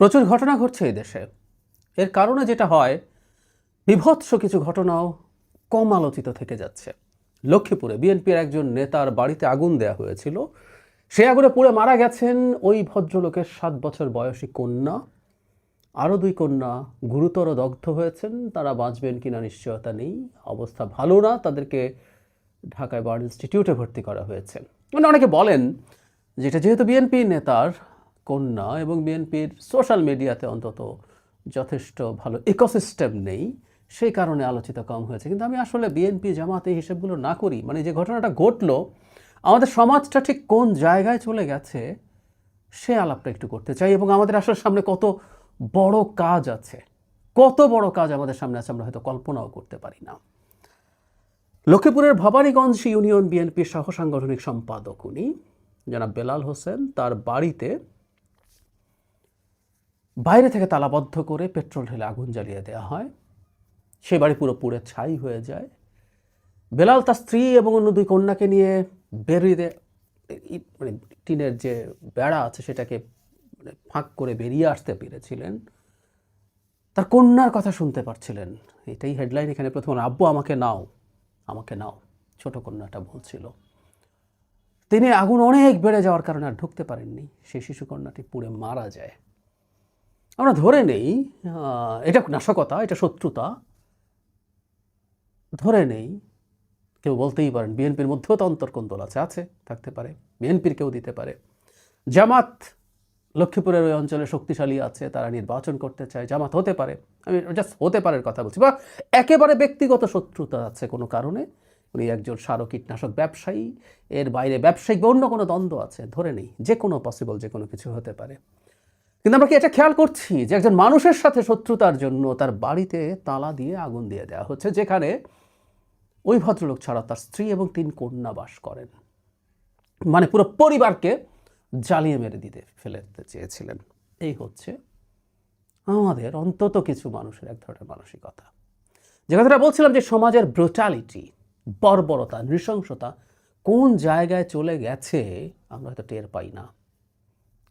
প্রচুর ঘটনা ঘটছে এই দেশে। এর কারণে যেটা হয়, বিভৎস কিছু ঘটনাও কম আলোচিত থেকে যাচ্ছে। লক্ষ্মীপুরে বিএনপির একজন নেতার বাড়িতে আগুন দেয়া হয়েছিল। সে আগুনে পুড়ে মারা গেছেন ওই ভদ্রলোকের সাত বছর বয়সী কন্যা। আরও দুই কন্যা গুরুতর দগ্ধ হয়েছেন। তারা বাঁচবেন কিনা নিশ্চয়তা নেই, অবস্থা ভালো না। তাদেরকে ঢাকায় বার্ন ইনস্টিটিউটে ভর্তি করা হয়েছে। মানে অনেকে বলেন যেটা যেহেতু বিএনপি নেতার কন্যা এবং বিএনপির সোশ্যাল মিডিয়াতে অন্তত যথেষ্ট ভালো ইকোসিস্টেম নেই, সেই কারণে আলোচিত কম হয়েছে। কিন্তু আমি আসলে বিএনপি জামাত এই হিসেবগুলো না করি। মানে যে ঘটনাটা ঘটলো, আমাদের সমাজটা ঠিক কোন জায়গায় চলে গেছে, সে আলাপটা একটু করতে চাই এবং আমাদের আসলে সামনে কত বড় কাজ আছে। কত বড় কাজ আমাদের সামনে আছে, আমরা হয়তো কল্পনাও করতে পারি না। লক্ষ্মীপুরের ভবানীগঞ্জ ইউনিয়ন বিএনপির সহ সাংগঠনিক সম্পাদক উনি, জনাব বেলাল হোসেন, তার বাড়িতে বাইরে থেকে তালাবদ্ধ করে পেট্রোল ঢেলে আগুন জ্বালিয়ে দেওয়া হয়। সে বাড়ি পুরো পুড়ে ছাই হয়ে যায়। বেলাল তার স্ত্রী এবং অন্য দুই কন্যাকে নিয়ে বেরিয়ে মানে টিনের যে বেড়া আছে সেটাকে মানে ফাঁক করে বেরিয়ে আসতে পেরেছিলেন। তার কন্যার কথা শুনতে পারছিলেন। এটাই হেডলাইন এখানে প্রথম, আব্বু, আমাকে নাও আমাকে নাও। ছোট কন্যাটা বলছিল। তিনি আগুন অনেক বেড়ে যাওয়ার কারণে আর ঢুকতে পারেননি। সেই শিশু কন্যাটি পুড়ে মারা যায়। আমরা ধরে নেই এটা নাশকতা, এটা শত্রুতা। ধরে নেই, কেউ বলতেই পারেন, বিএনপির মধ্যেও তো অন্তর্কন্দল আছে আছে, থাকতে পারে। বিএনপির কেউ দিতে পারে। জামাত লক্ষ্মীপুরের ওই অঞ্চলে শক্তিশালী আছে, তারা নির্বাচন করতে চায়, জামাত হতে পারে। আমি জাস্ট হতে পারের কথা বলছি, বা একেবারে ব্যক্তিগত শত্রুতা আছে কোনো কারণে। উনি একজন সার কীটনাশক ব্যবসায়ী, এর বাইরে ব্যবসায়িক বা অন্য কোনো দ্বন্দ্ব আছে, ধরে নেই যে কোনো পসিবল যে কোনো কিছু হতে পারে। কিন্তু আমরা কি এটা খেয়াল করছি যে একজন মানুষের সাথে শত্রুতার জন্য তার বাড়িতে তালা দিয়ে আগুন দিয়ে দেওয়া হচ্ছে, যেখানে ওই ভদ্রলোক ছাড়া তার স্ত্রী এবং তিন কন্যা বাস করেন? মানে পুরো পরিবারকে জ্বালিয়ে মেরে দিতে ফেলে দিতে চেয়েছিলেন। এই হচ্ছে আমাদের অন্তত কিছু মানুষের এক ধরনের মানসিকতা। যে কথাটা বলছিলাম যে সমাজের ব্রুটালিটি বর্বরতা, নৃশংসতা কোন জায়গায় চলে গেছে, আমরা হয়তো টের পাই না।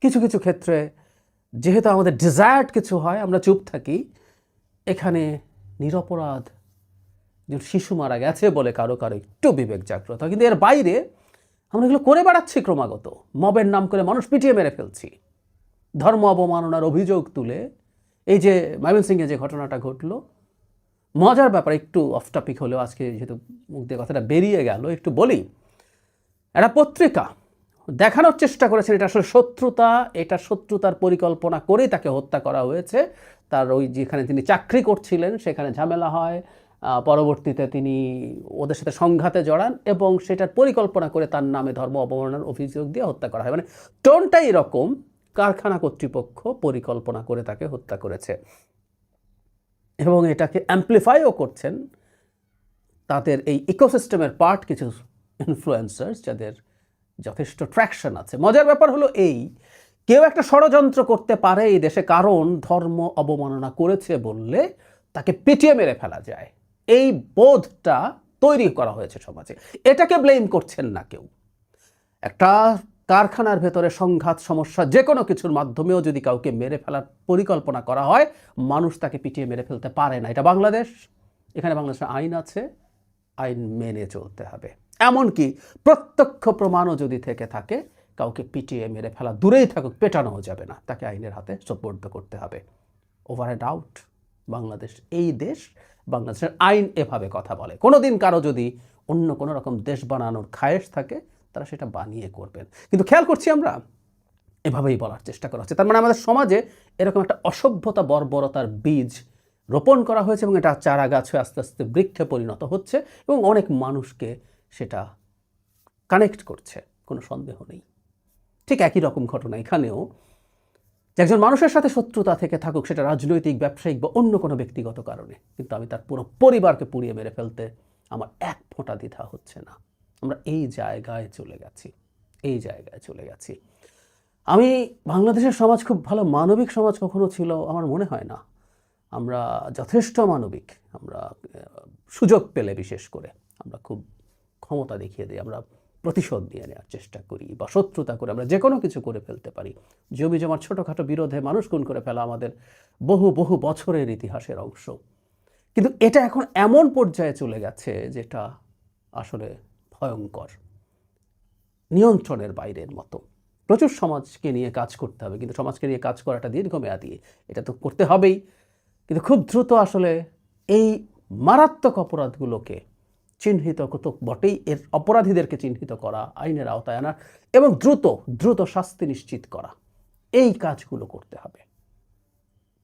কিছু কিছু ক্ষেত্রে যেহেতু আমাদের ডিজায়ার্ড কিছু হয়, আমরা চুপ থাকি। এখানে নিরপরাধ যে শিশু মারা গেছে বলে কারও কারও একটু বিবেক জাগ্রত। কিন্তু এর বাইরে আমরা এগুলো করে বেড়াচ্ছি ক্রমাগত। মবের নাম করে মানুষ পিটিয়ে মেরে ফেলছি। ধর্ম অবমাননার অভিযোগ তুলে এই যে ময়মনসিংহে যে ঘটনাটা ঘটলো, মজার ব্যাপার, একটু অফ টপিক হলেও আজকে যেহেতু মুখ দিয়ে কথাটা বেরিয়ে গেল, একটু বলি। একটা পত্রিকা দেখানোর চেষ্টা করেছেন, এটা আসলে শত্রুতা, এটা শত্রুতার পরিকল্পনা করেই তাকে হত্যা করা হয়েছে। তার ওই যেখানে তিনি চাকরি করছিলেন, সেখানে ঝামেলা হয়। পরবর্তীতে তিনি ওদের সাথে সংঘাতে জড়ান এবং সেটার পরিকল্পনা করে তার নামে ধর্ম অবমাননার অভিযোগ দিয়ে হত্যা করা হয়। মানে টোনটাই এরকম, কারখানা কর্তৃপক্ষ পরিকল্পনা করে তাকে হত্যা করেছে। এবং এটাকে অ্যাম্প্লিফাইও করছেন। তাদের এই ইকোসিস্টেমের পার্ট কিছু ইনফ্লুয়েন্সার্স যাদের যথেষ্ট ট্র্যাকশন আছে। মজার ব্যাপার হলো এই, কেউ একটা ষড়যন্ত্র করতে পারে এই দেশে কারণ ধর্ম অবমাননা করেছে বললে তাকে পিটিয়ে মেরে ফেলা যায়। এই বোধটা তৈরি করা হয়েছে সমাজে। এটাকে ব্লেম করছেন না কেউ। একটা কারখানার ভেতরে সংঘাত, সমস্যা যে কোনো কিছুর মাধ্যমেও যদি কাউকে মেরে ফেলার পরিকল্পনা করা হয়, মানুষ তাকে পিটিয়ে মেরে ফেলতে পারে না। এটা বাংলাদেশ। এখানে বাংলাদেশের আইন আছে। আইন মেনে চলতে হবে। এমনকি প্রত্যক্ষ প্রমাণও যদি থেকে থাকে, কাউকে পিটিয়ে মেরে ফেলা দূরেই থাকুক, পেটানোও যাবে না। তাকে আইনের হাতে সোপর্দ করতে হবে। ওভার অ্যান্ড আউট বাংলাদেশ, এই দেশ বাংলাদেশের আইন এভাবে কথা বলে। কোনো দিন কারও যদি অন্য কোনো রকম দেশ বানানোর খায়েশ থাকে, তারা সেটা বানিয়ে করবেন। কিন্তু খেয়াল করছি আমরা, এভাবেই বলার চেষ্টা করা হচ্ছে। তার মানে আমাদের সমাজে এরকম একটা অসভ্যতা, বর্বরতার বীজ রোপণ করা হয়েছে এবং এটা চারা গাছ হয়ে আস্তে আস্তে বৃক্ষে পরিণত হচ্ছে এবং অনেক মানুষকে সেটা কানেক্ট করছে, কোনো সন্দেহ নেই। ঠিক একই রকম ঘটনা এখানেও। যে একজন মানুষের সাথে শত্রুতা থেকে থাকুক, সেটা রাজনৈতিক, ব্যবসায়িক বা অন্য কোনো ব্যক্তিগত কারণে, কিন্তু আমি তার পুরো পরিবারকে পুড়িয়ে মেরে ফেলতে আমার এক ফোঁটা দ্বিধা হচ্ছে না। আমরা এই জায়গায় চলে গেছি, এই জায়গায় চলে গেছি। আমি বাংলাদেশের সমাজ খুব ভালো, মানবিক সমাজ কখনো ছিল, আমার মনে হয় না। আমরা যথেষ্ট মানবিক, আমরা সুযোগ পেলে বিশেষ করে আমরা খুব ক্ষমতা দেখিয়ে দিই, আমরা প্রতিশোধ নিয়ে নেওয়ার চেষ্টা করি বা শত্রুতা করে আমরা যে কোনো কিছু করে ফেলতে পারি। জমি জমার ছোটোখাটো বিরোধে মানুষ খুন করে ফেলা আমাদের বহু বহু বছরের ইতিহাসের অংশ। কিন্তু এটা এখন এমন পর্যায়ে চলে গেছে যেটা আসলে ভয়ঙ্কর। নিয়ন্ত্রণের বাইরের মতো। প্রচুর সমাজকে নিয়ে কাজ করতে হবে, কিন্তু সমাজকে নিয়ে কাজ করাটা দীর্ঘমেয়াদী। এটা তো করতে হবেই। কিন্তু খুব দ্রুত আসলে এই মারাত্মক অপরাধগুলোকে চিহ্নিত তো বটেই এর অপরাধীদেরকে চিহ্নিত করা, আইনের আওতায় আনা এবং দ্রুত দ্রুত শাস্তি নিশ্চিত করা। এই কাজগুলো করতে হবে।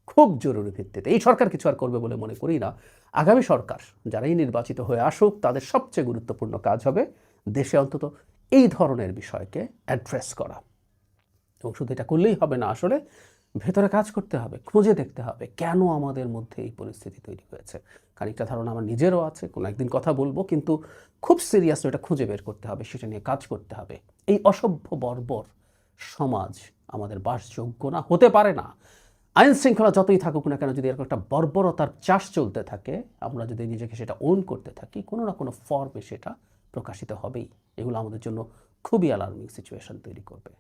খুব জরুরি ভিত্তিতে। এই সরকার কিছু আর করবে বলে মনে করি না। আগামী সরকার যারাই নির্বাচিত হয়ে আসুক, তাদের সবচেয়ে গুরুত্বপূর্ণ কাজ হবে দেশে অন্তত এই ধরনের বিষয়কে অ্যাড্রেস করা। এবং শুধু এটা করলেই হবে না আসলে ভেতরে কাজ করতে হবে, খুঁজে দেখতে হবে কেন আমাদের মধ্যে এই পরিস্থিতি তৈরি হয়েছে। খানিকটা ধারণা আমার নিজেরও আছে, কোনো একদিন কথা বলব, কিন্তু খুব সিরিয়াস এটা খুঁজে বের করতে হবে, সেটা নিয়ে কাজ করতে হবে। এই অসভ্য বর্বর সমাজ আমাদের বাসযোগ্য না, হতে পারে না। আইন শৃঙ্খলা যতই থাকুক না কেন, যদি এরকম একটা বর্বরতার চাষ চলতে থাকে, আমরা যদি নিজেকে সেটা ওন করতে থাকি, কোনো না কোনো ফর্মে সেটা প্রকাশিত হবেই। এগুলো আমাদের জন্য খুবই অ্যালার্মিং সিচুয়েশন তৈরি করবে।